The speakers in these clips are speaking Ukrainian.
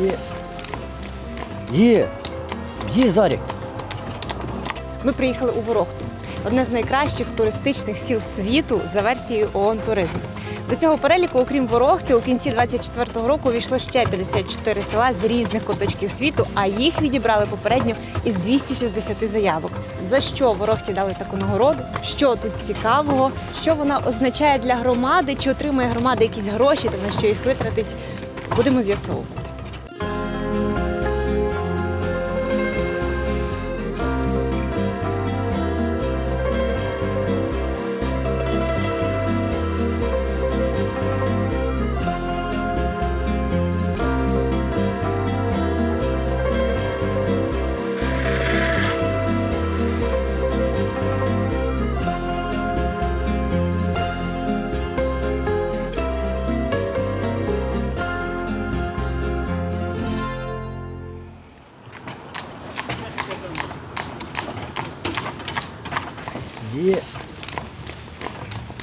Є. Є. Є, Зорік. Ми приїхали у Ворохту, одне з найкращих туристичних сіл світу за версією ООН Туризм. До цього переліку, окрім Ворохти, у кінці 24-го року війшло ще 54 села з різних куточків світу, а їх відібрали попередньо із 260 заявок. За що Ворохті дали таку нагороду? Що тут цікавого? Що вона означає для громади? Чи отримує громада якісь гроші та на що їх витратить? Будемо з'ясовувати.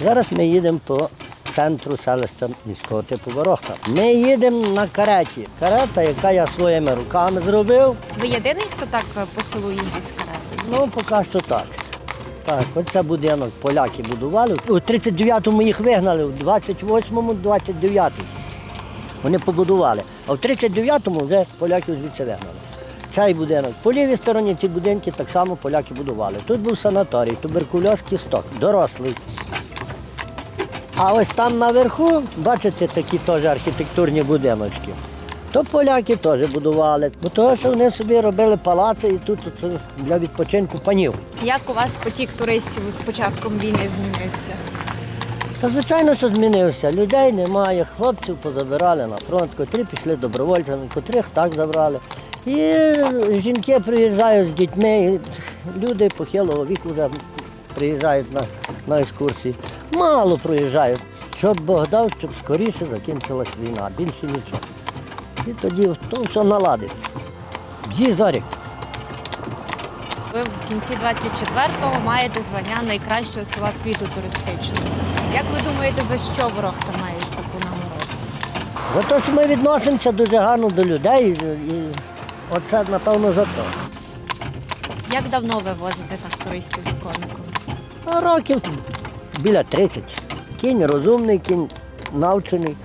Зараз ми їдемо по центру селища міського типу Ворохта. Ми їдемо на кареті. Карета, яка я своїми руками зробив. Ви єдиний, хто так по селу їздить з каретою? Ну, поки що так. Так, оце будинок поляки будували. У 39-му їх вигнали, у 28-му, 29-му. Вони побудували. А в 39-му вже поляків звідси вигнали. Цей будинок. По лівій стороні ці будинки так само поляки будували. Тут був санаторій, туберкульоз, кісток, дорослий. А ось там наверху, бачите, такі теж архітектурні будиночки. То поляки теж будували, бо того, що вони собі робили палаци і тут от, для відпочинку панів. Як у вас потік туристів з початком війни змінився? Та звичайно, що змінився. Людей немає, хлопців позабирали на фронт, котрі пішли добровольцями, котрих так забрали. І жінки приїжджають з дітьми, люди похилого віку вже приїжджають на, на екскурсії. Мало приїжджають. Щоб Бог дав, щоб скоріше закінчилась війна, більше нічого. І тоді то все наладиться. Є зорік. Ви в кінці 24-го маєте звання найкращого села світу туристичного. Як ви думаєте, за що Ворохта має таку нагороду? За те, що ми відносимося дуже гарно до людей, і, оце, напевно, за те. Як давно ви возите так туристів з коником? Років біля 30. Кінь розумний, кінь навчений,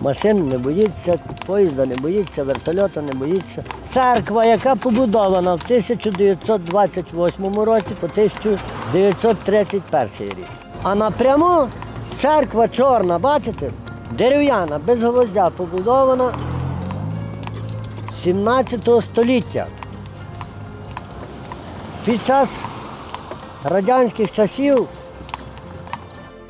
машин не боїться, поїзда не боїться, вертольота не боїться. Церква, яка побудована в 1928 році по 1931 рік. А напряму церква чорна, бачите? Дерев'яна, без гвоздя побудована 17 століття. Під час радянських часів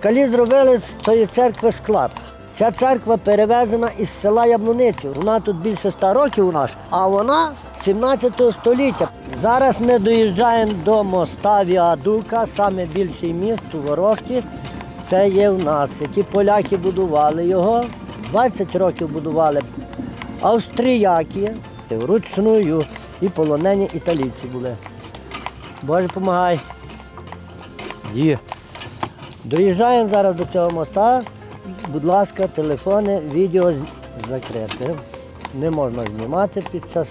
калі зробили з цієї церкви склад. Ця церква перевезена із села Яблуниці. Вона тут більше ста років у нас, а вона 17 століття. Зараз ми доїжджаємо до моста Віадука, саме більший міст у Ворохті. Це є в нас, які поляки будували його. 20 років будували австріяки вручную і полонені італійці були. Боже, помагай. Є. Доїжджаємо зараз до цього моста. Будь ласка, телефони, відео закрите. Не можна знімати під час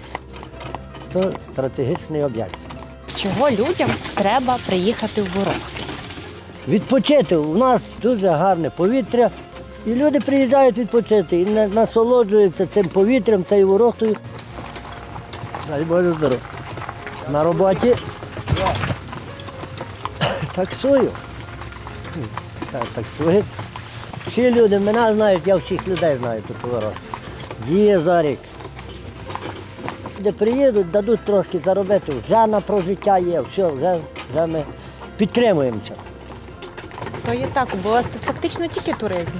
то стратегічний об'єкт. Чого людям треба приїхати в Ворохту? Відпочити. У нас дуже гарне повітря. І люди приїжджають відпочити і на- насолоджуються цим повітрям, цією ворохтою. Дай Боже здоров. На роботі таксую. Так, таксую. Всі люди мене знають, я всіх людей знаю тут у ворот. Є Зорік. Де приїдуть, дадуть трошки заробити, вже на прожиття є, все, вже, вже ми підтримуємося. То є так, бо у вас тут фактично тільки туризм.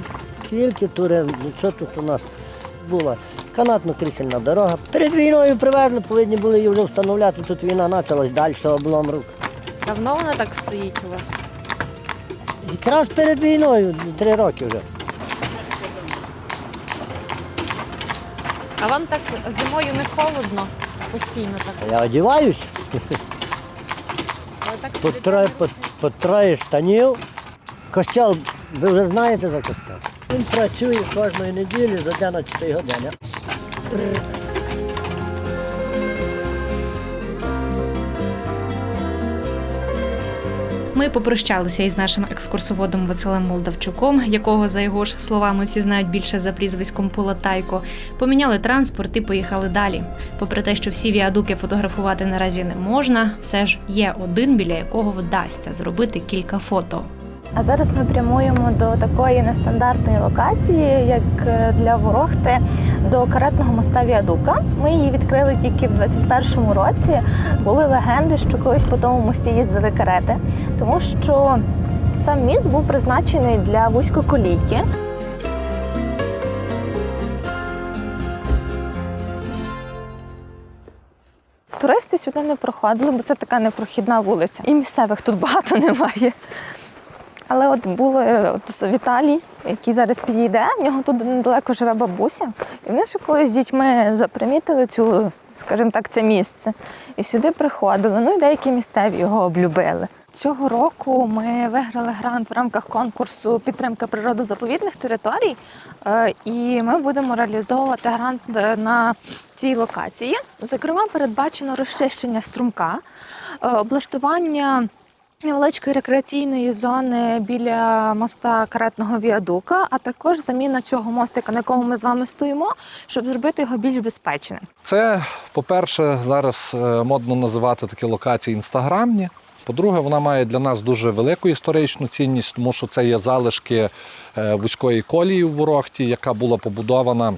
Тільки туризм, що тут у нас була канатно-крісельна дорога. Перед війною привезли, повинні були її вже встановляти. Тут війна почалась далі, облом рук. Давно вона так стоїть у вас? Якраз перед війною, три роки вже. А вам так зимою не холодно? Постійно так. Я одіваюсь, так по троє, по, по троє штанів. Костел, ви вже знаєте за костел? Він працює кожної неділі з 11 години. Ми попрощалися із нашим екскурсоводом Василем Молдавчуком, якого, за його ж словами, всі знають більше за прізвиськом Полатайко. Поміняли транспорт і поїхали далі. Попри те, що всі віадуки фотографувати наразі не можна, все ж є один, біля якого вдасться зробити кілька фото. А зараз ми прямуємо до такої нестандартної локації, як е, для Ворохти, до каретного моста Віадука. Ми її відкрили тільки в 21-му році. Були легенди, що колись по тому мості їздили карети, тому що сам міст був призначений для вузькоколійки. Туристи сюди не проходили, бо це така непрохідна вулиця. І місцевих тут багато немає. Але от були от Віталій, який зараз підійде, в нього тут недалеко живе бабуся. І вони ще колись з дітьми запримітили цю, скажімо так, це місце. І сюди приходили. Ну і деякі місцеві його облюбили. Цього року ми виграли грант в рамках конкурсу підтримка природозаповідних територій. Е, І ми будемо реалізовувати грант е, на цій локації. Зокрема, передбачено розчищення струмка, е, облаштування невеличкої рекреаційної зони біля моста каретного віадука, а також заміна цього мостика, на якому ми з вами стоїмо, щоб зробити його більш безпечним. Це, по-перше, зараз е, модно називати такі локації інстаграмні. По-друге, вона має для нас дуже велику історичну цінність, тому що це є залишки е, вузької колії у Ворохті, яка була побудована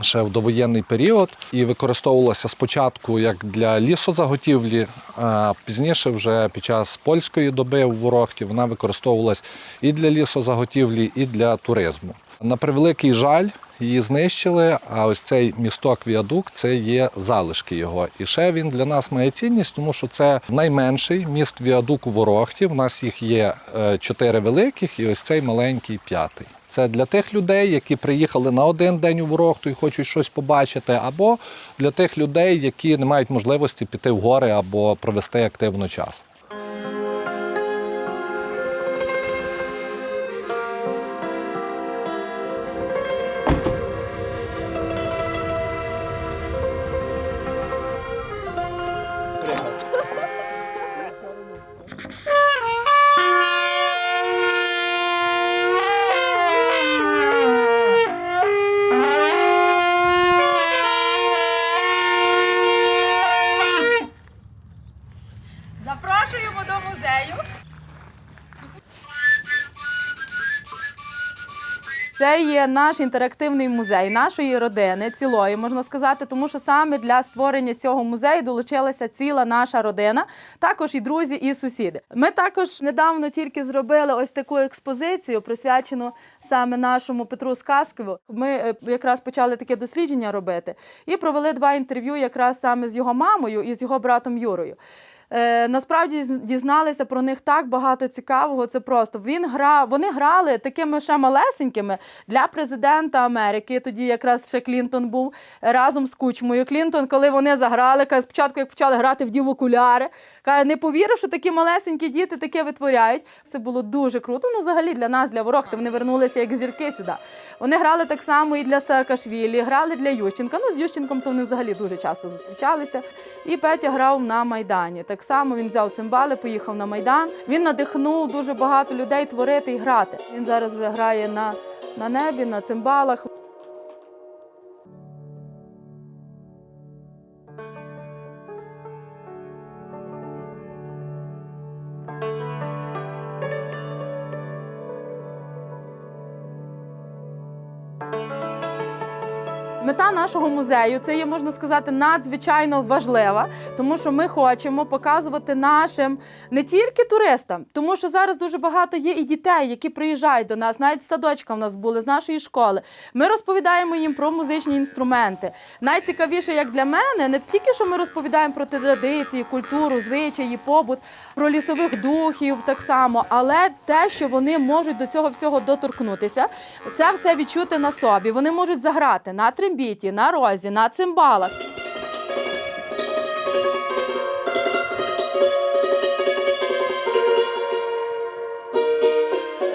ще в довоєнний період і використовувалася спочатку як для лісозаготівлі, а пізніше, вже під час польської доби у Ворохті, вона використовувалась і для лісозаготівлі, і для туризму. На превеликий жаль, її знищили, а ось цей місток віадук це є залишки його. І ще він для нас має цінність, тому що це найменший міст віадук у Ворохті. У нас їх є е, чотири великих, і ось цей маленький п'ятий. Це для тих людей, які приїхали на один день у Ворохту і хочуть щось побачити, або для тих людей, які не мають можливості піти в гори або провести активно час. Наш інтерактивний музей нашої родини, цілої можна сказати, тому що саме для створення цього музею долучилася ціла наша родина, також і друзі, і сусіди. Ми також недавно тільки зробили ось таку експозицію, присвячену саме нашому Петру Сказкову. Ми е, якраз почали таке дослідження робити і провели два інтерв'ю, якраз саме з його мамою і з його братом Юрою. Е, насправді дізналися про них так багато цікавого. Це просто він грав. Вони грали такими ще малесенькими для президента Америки. Тоді якраз ще Клінтон був разом з кучмою. Клінтон, коли вони заграли, каже, спочатку як почали грати в окуляри, каже, не повірив, що такі малесенькі діти таке витворяють. Це було дуже круто. Ну, взагалі для нас, для Ворохти, вони вернулися як зірки сюди. Вони грали так само і для Саакашвілі, грали для Ющенка. Ну, з Ющенком то вони взагалі дуже часто зустрічалися. І Петя грав на Майдані. Так само він взяв цимбали, поїхав на Майдан. Він надихнув дуже багато людей творити і грати. Він зараз вже грає на, на небі, на цимбалах. Мета нашого музею це є, можна сказати, надзвичайно важлива, тому що ми хочемо показувати нашим не тільки туристам, тому що зараз дуже багато є і дітей, які приїжджають до нас, навіть з садочка в нас були з нашої школи. Ми розповідаємо їм про музичні інструменти. Найцікавіше, як для мене, не тільки що ми розповідаємо про традиції, культуру, звичаї, побут, про лісових духів так само, але те, що вони можуть до цього всього доторкнутися, це все відчути на собі. Вони можуть заграти на трембіті, на розі, на цимбалах.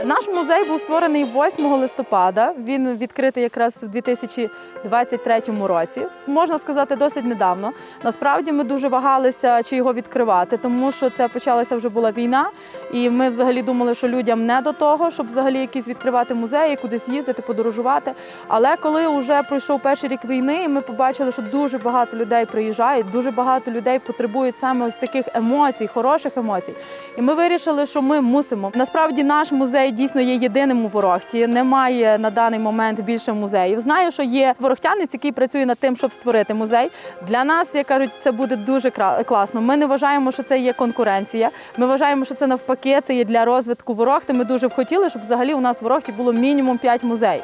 Наш музей був створений 8 листопада. Він відкритий якраз в 2023 році. Можна сказати, досить недавно. Насправді ми дуже вагалися, чи його відкривати, тому що це почалася вже була війна, і ми взагалі думали, що людям не до того, щоб взагалі якісь відкривати музеї, кудись їздити, подорожувати. Але коли вже пройшов перший рік війни, і ми побачили, що дуже багато людей приїжджають, дуже багато людей потребують саме ось таких емоцій, хороших емоцій. І ми вирішили, що ми мусимо. Насправді наш музей дійсно є єдиним у Ворохті. Немає на даний момент більше музеїв. Знаю, що є ворохтянець, який працює над тим, щоб створити музей. Для нас, як кажуть, це буде дуже класно. Ми не вважаємо, що це є конкуренція. Ми вважаємо, що це навпаки, це є для розвитку Ворохти. Ми дуже б хотіли, щоб взагалі у нас в Ворохті було мінімум 5 музеїв.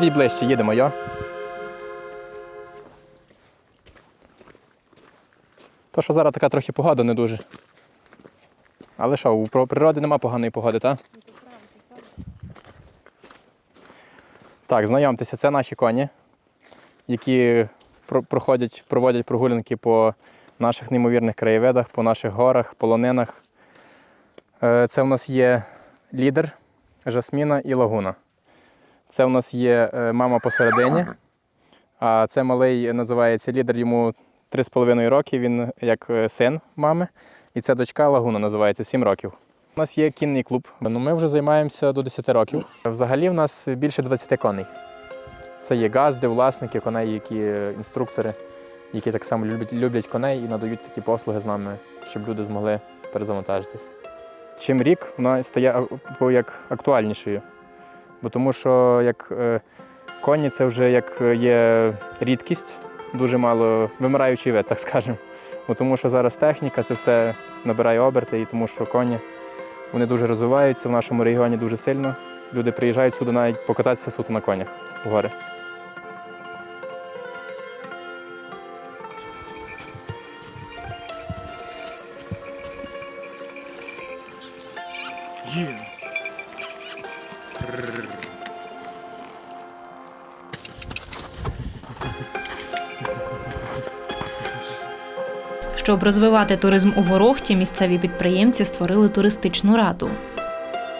Ходіть ближче, їдемо, йо. То, що зараз така трохи погода не дуже. Але що, у природи нема поганої погоди, так? Так, знайомтеся, це наші коні, які проходять, проводять прогулянки по наших неймовірних краєвидах, по наших горах, полонинах. Е, Це в нас є лідер, жасміна і лагуна. Це в нас є е, мама посередині, а це малий називається лідер, йому 3,5 роки, він як е, син мами. І це дочка Лагуна називається 7 років. У нас є кінний клуб. Ну, ми вже займаємося до 10 років. Взагалі в нас більше 20 коней. Це є газди, власники коней, які е, інструктори, які так само люблять, люблять коней і надають такі послуги з нами, щоб люди змогли перезавантажитись. Чим рік вона стає як актуальнішою. Бо тому що як е, коні це вже як е, є рідкість, дуже мало вимираючий вид, так скажемо. Бо тому що зараз техніка це все набирає оберти, і тому що коні вони дуже розвиваються в нашому регіоні дуже сильно. Люди приїжджають сюди навіть покататися суто на конях в гори. Щоб розвивати туризм у Ворохті, місцеві підприємці створили туристичну раду.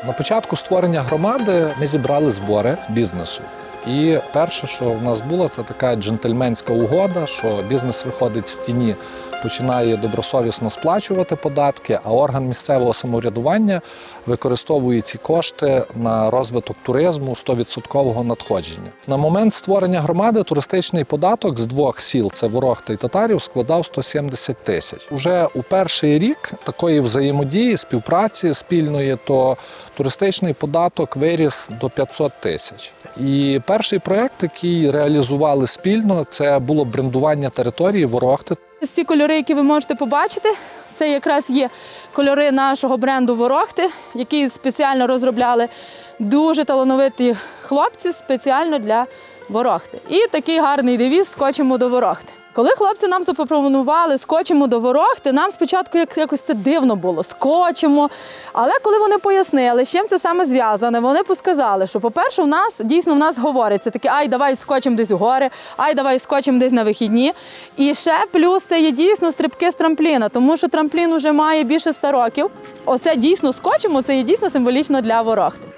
На початку створення громади ми зібрали збори бізнесу. І перше, що в нас було, це така джентльменська угода, що бізнес виходить з тіні, починає добросовісно сплачувати податки, а орган місцевого самоврядування використовує ці кошти на розвиток туризму 100% надходження. На момент створення громади туристичний податок з двох сіл це Ворохта і Татарів складав 170 тисяч. Уже у перший рік такої взаємодії, співпраці спільної, то туристичний податок виріс до 500 тисяч. І перший проект, який реалізували спільно, це було брендування території Ворохти. Ці кольори, які ви можете побачити, це якраз є кольори нашого бренду Ворохти, які спеціально розробляли дуже талановиті хлопці спеціально для Ворохти. І такий гарний девіз скочимо до Ворохти. Коли хлопці нам запропонували скочимо до Ворохти, нам спочатку як- якось це дивно було, скочимо. Але коли вони пояснили, з чим це саме зв'язане, вони посказали, що, по-перше, у нас дійсно в нас говориться таке, ай, давай скочимо десь у гори, ай, давай скочимо десь на вихідні. І ще плюс це є дійсно стрибки з трампліна, тому що трамплін вже має більше 100 років. Оце дійсно скочимо, це є дійсно символічно для Ворохти.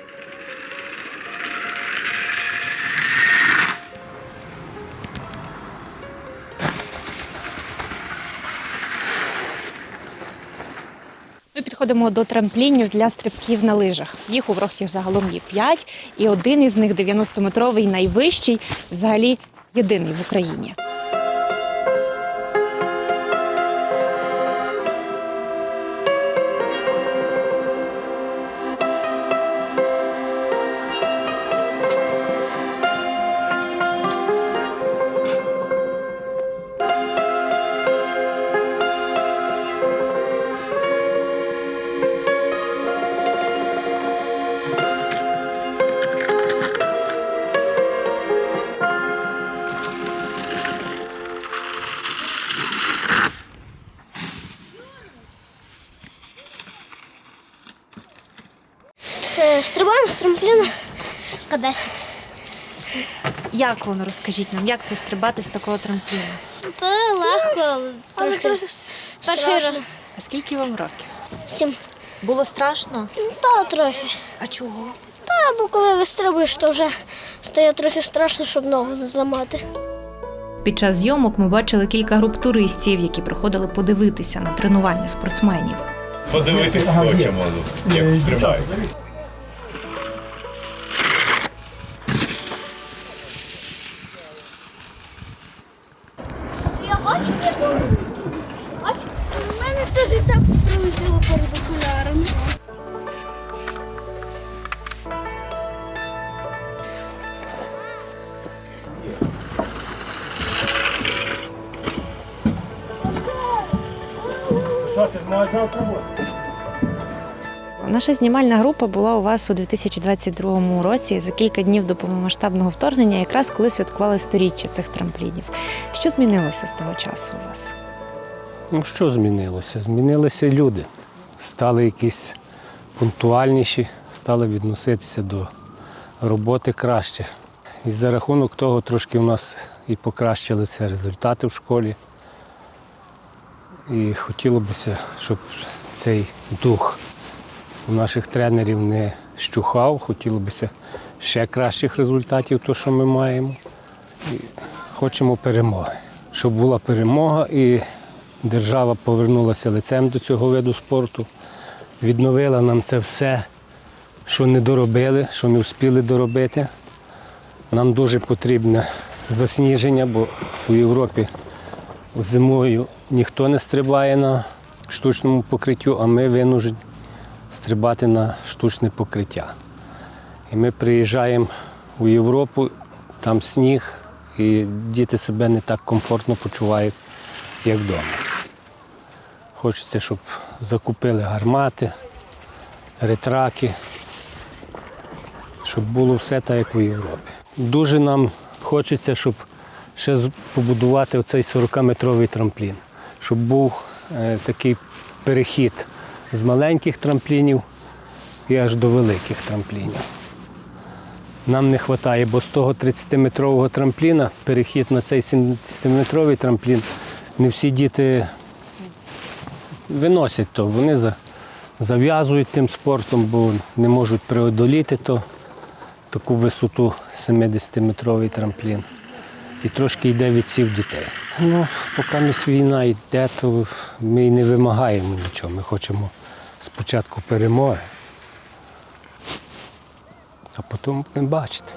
Підходимо до трамплінів для стрибків на лижах. Їх у Ворохті загалом є 5, і один із них 90-метровий, найвищий, взагалі єдиний в Україні. Як воно розкажіть нам, як це стрибати з такого трампліна? Та легко, але трохи перший раз. А скільки вам років? Сім. Було страшно? Та трохи. А чого? Та бо коли вистрибуєш, то вже стає трохи страшно, щоб ногу не зламати. Під час зйомок ми бачили кілька груп туристів, які приходили подивитися на тренування спортсменів. Подивитись хочемо, як стрибають. Наша знімальна група була у вас у 2022 році за кілька днів до повномасштабного вторгнення, якраз коли святкували сторіччя цих трамплінів. Що змінилося з того часу у вас? Ну, що змінилося? Змінилися люди. Стали якісь пунктуальніші, стали відноситися до роботи краще. І за рахунок того трошки у нас і покращилися результати в школі. І хотілося б, щоб цей дух у наших тренерів не щухав, хотілося ще кращих результатів, то, що ми маємо. І хочемо перемоги. Щоб була перемога і держава повернулася лицем до цього виду спорту, відновила нам це все, що не доробили, що не встигли доробити. Нам дуже потрібне засніження, бо у Європі зимою ніхто не стрибає на штучному покриттю, а ми винужені стрибати на штучне покриття. І ми приїжджаємо у Європу, там сніг, і діти себе не так комфортно почувають, як вдома. Хочеться, щоб закупили гармати, ретраки, щоб було все так, як у Європі. Дуже нам хочеться, щоб ще побудувати оцей 40-метровий трамплін, щоб був е, такий перехід з маленьких трамплінів і аж до великих трамплінів. Нам не вистачає, бо з того 30-метрового трампліна перехід на цей 70-метровий трамплін не всі діти виносять то. Вони зав'язують тим спортом, бо не можуть преодоліти то, таку висоту 70-метровий трамплін. І трошки йде відсів дітей. Ну, поки війна йде, то ми не вимагаємо нічого. Ми хочемо спочатку перемоги, а потім будемо бачити.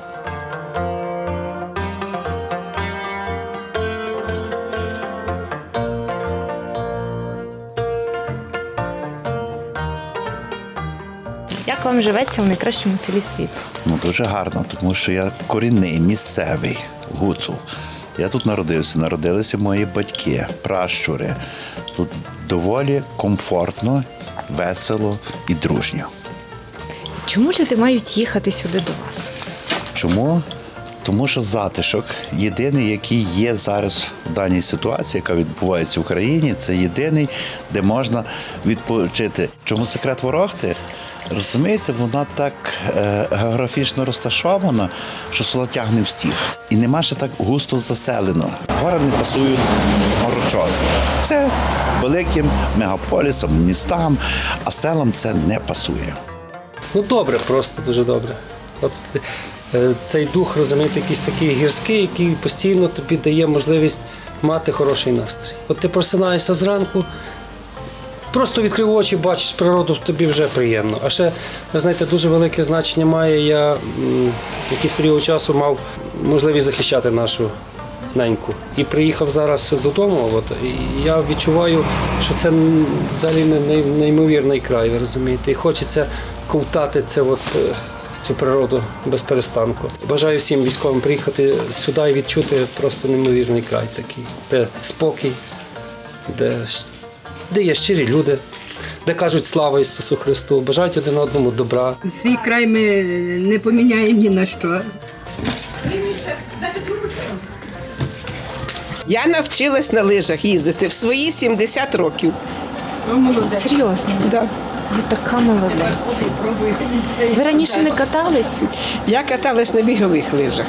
Як вам живеться в найкращому селі світу? Ну дуже гарно, тому що я корінний, місцевий, гуцул. Я тут народився, народилися мої батьки, пращури. Тут доволі комфортно, весело і дружньо. Чому люди мають їхати сюди до вас? Чому? Тому що затишок єдиний, який є зараз в даній ситуації, яка відбувається в Україні, це єдиний, де можна відпочити. Чому секрет Ворохти? Розумієте, вона так е, географічно розташована, що село тягне всіх. І нема ще так густо заселено. Гори не пасують горочоси. Це великим мегаполісам, містам, а селам це не пасує. Ну добре, просто дуже добре. От цей дух, розумієте, якийсь такий гірський, який постійно тобі дає можливість мати хороший настрій. От ти просинаєшся зранку, просто відкрив очі, бачиш природу, тобі вже приємно. А ще, ви знаєте, дуже велике значення має. Я якийсь період часу мав можливість захищати нашу неньку. І приїхав зараз додому. От, і я відчуваю, що це взагалі не- не- неймовірний край, ви розумієте. І хочеться ковтати це от, е, цю природу без перестанку. Бажаю всім військовим приїхати сюди і відчути просто неймовірний край такий, де спокій, де, де є щирі люди, де кажуть слава Ісусу Христу, бажають один одному добра. Свій край ми не поміняємо ні на що. Я навчилась на лижах їздити в свої 70 років. Серйозно. Да. Ви така молодець. Ви раніше не катались? Я каталась на бігових лижах.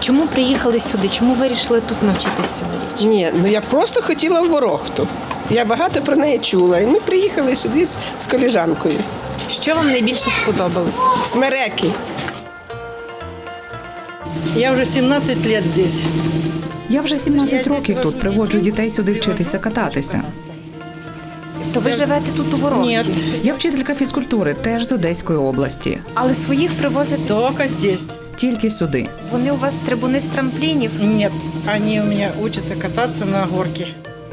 Чому приїхали сюди? Чому вирішили тут навчитись цього річ? Ні, ну я просто хотіла в Ворохту. Я багато про неї чула. І ми приїхали сюди з, з коліжанкою. Що вам найбільше сподобалось? Смереки. Я вже 17 років здесь. Я вже 17 років тут приводжу дітей сюди вчитися кататися. То ви живете тут у Ворохті? Я вчителька фізкультури, теж з Одеської області. Але своїх привозите? Только здесь. Тільки сюди. Вони у вас трибуни з трамплінів? Нет, они у меня учатся кататься на горке.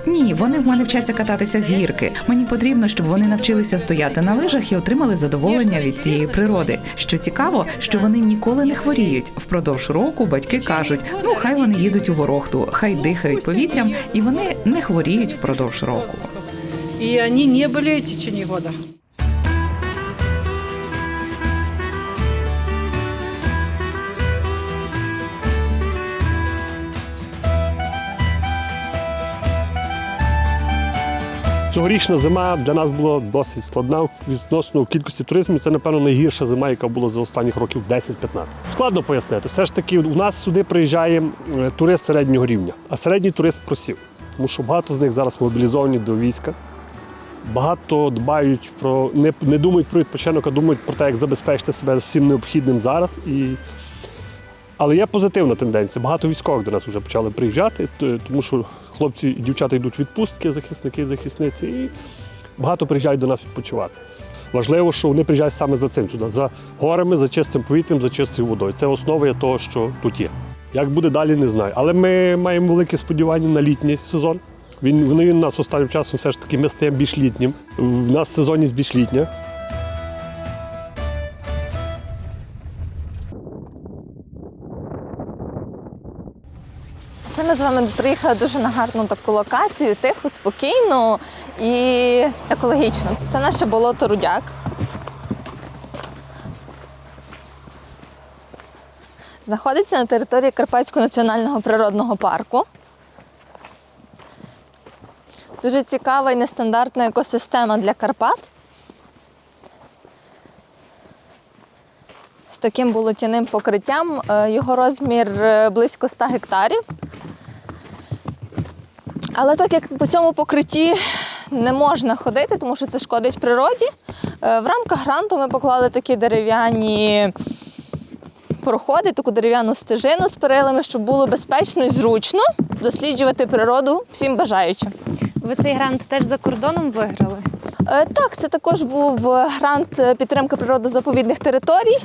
Ні, вони в мене вчаться кататися з гірки. Мені потрібно, щоб вони навчилися стояти на лижах і отримали задоволення від цієї природи. Що цікаво, що вони ніколи не хворіють. Впродовж року батьки кажуть: ну хай вони їдуть у ворохту, хай дихають повітрям, і вони не хворіють впродовж року. И они не были в течение года. Цьогорічна зима для нас була досить складна відносно кількості туристів. Це, напевно, найгірша зима, яка була за останніх років 10-15. Складно пояснити. Все ж таки, у нас сюди приїжджає е, турист середнього рівня, а середній турист просів. Тому що багато з них зараз мобілізовані до війська. Багато дбають про не, не думають про відпочинок, а думають про те, як забезпечити себе всім необхідним зараз. І... Але є позитивна тенденція. Багато військових до нас вже почали приїжджати, тому що хлопці і дівчата йдуть в відпустки, захисники захисниці, і багато приїжджають до нас відпочивати. Важливо, що вони приїжджають саме за цим сюди, за горами, за чистим повітрям, за чистою водою. Це основа того, що тут є. Як буде далі, не знаю. Але ми маємо велике сподівання на літній сезон. Він вони у нас останнім часом все ж таки ми стаємо більш літнім. У нас сезонність більш літня. Це ми з вами приїхали дуже на гарну таку локацію, тиху, спокійну і екологічну. Це наше болото Рудяк. Знаходиться на території Карпатського національного природного парку. Дуже цікава і нестандартна екосистема для Карпат. З таким болотяним покриттям. Е, Його розмір е, близько 100 гектарів. Але так як по цьому покритті не можна ходити, тому що це шкодить природі, е, в рамках гранту ми поклали такі дерев'яні проходи, таку дерев'яну стежину з перилами, щоб було безпечно і зручно досліджувати природу всім бажаючим. Ви цей грант теж за кордоном виграли? Е, Так, це також був грант е, підтримки природозаповідних територій.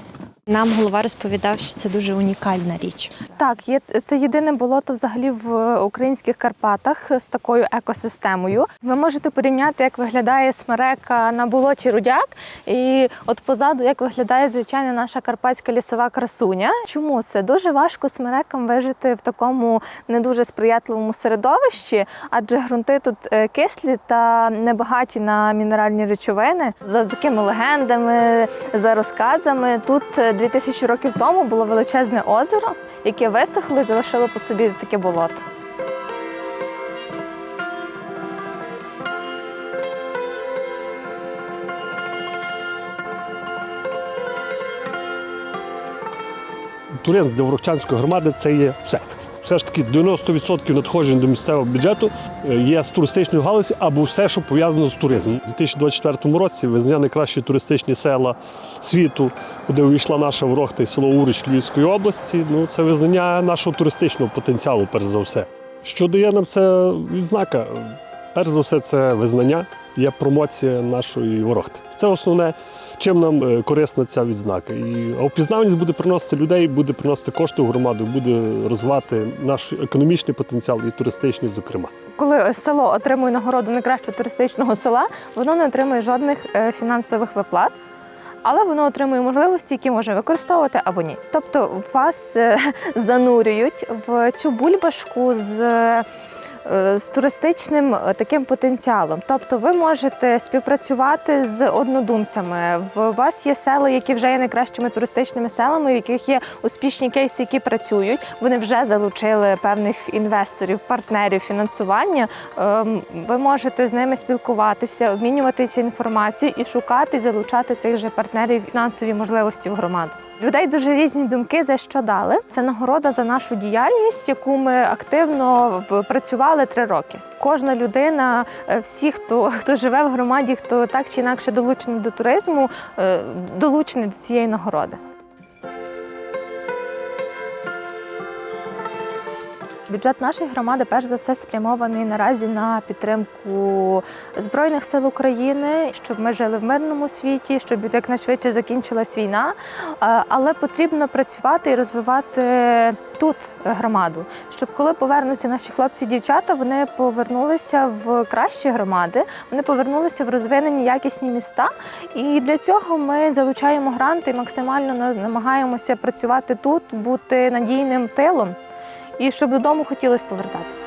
Нам голова розповідав, що це дуже унікальна річ. Так, є це єдине болото взагалі в українських Карпатах з такою екосистемою. Ви можете порівняти, як виглядає смерека на болоті Рудяк, і от позаду як виглядає звичайна наша карпатська лісова красуня. Чому це дуже важко смерекам вижити в такому не дуже сприятливому середовищі, адже ґрунти тут е, кислі та небагаті на мінеральні речовини. За такими легендами, за розказами, тут е, 2000 років тому було величезне озеро, яке висохло і залишило по собі таке болото. туризм для Ворогчанської громади це є все. Все ж таки 90% надходжень до місцевого бюджету е, є з туристичної галузі або все, що пов'язано з туризмом. У 2024 році визнання найкращі туристичні села світу, куди увійшла наша Ворохта і село Урич Львівської області. Ну це визнання нашого туристичного потенціалу, перш за все. Що дає нам це відзнака? Перш за все, це визнання, є промоція нашої ворохти. Це основне, чим нам е, корисна ця відзнака. І а буде приносити людей, буде приносити кошти в громаду, буде розвивати наш економічний потенціал і туристичний, зокрема. Коли село отримує нагороду найкращого туристичного села, воно не отримує жодних е, фінансових виплат. Але воно отримує можливості, які може використовувати або ні. Тобто вас е, занурюють в цю бульбашку з з туристичним е, таким потенціалом. Тобто ви можете співпрацювати з однодумцями. В вас є села, які вже є найкращими туристичними селами, в яких є успішні кейси, які працюють. Вони вже залучили певних інвесторів, партнерів, фінансування. Ем, Ви можете з ними спілкуватися, обмінюватися інформацією і шукати, залучати цих же партнерів фінансові можливості в громаду. Людей дуже різні думки за що дали. Це нагорода за нашу діяльність, яку ми активно працювали три роки. Кожна людина, е, всі, хто, хто живе в громаді, хто так чи інакше долучений до туризму, е, долучений до цієї нагороди. Бюджет нашої громади перш за все спрямований наразі на підтримку Збройних сил України, щоб ми жили в мирному світі, щоб якнайшвидше закінчилась війна. Е, Але потрібно працювати і розвивати тут громаду, щоб коли повернуться наші хлопці і дівчата, вони повернулися в кращі громади, вони повернулися в розвинені якісні міста. І для цього ми залучаємо гранти максимально намагаємося працювати тут, бути надійним тилом і щоб додому хотілося повертатися.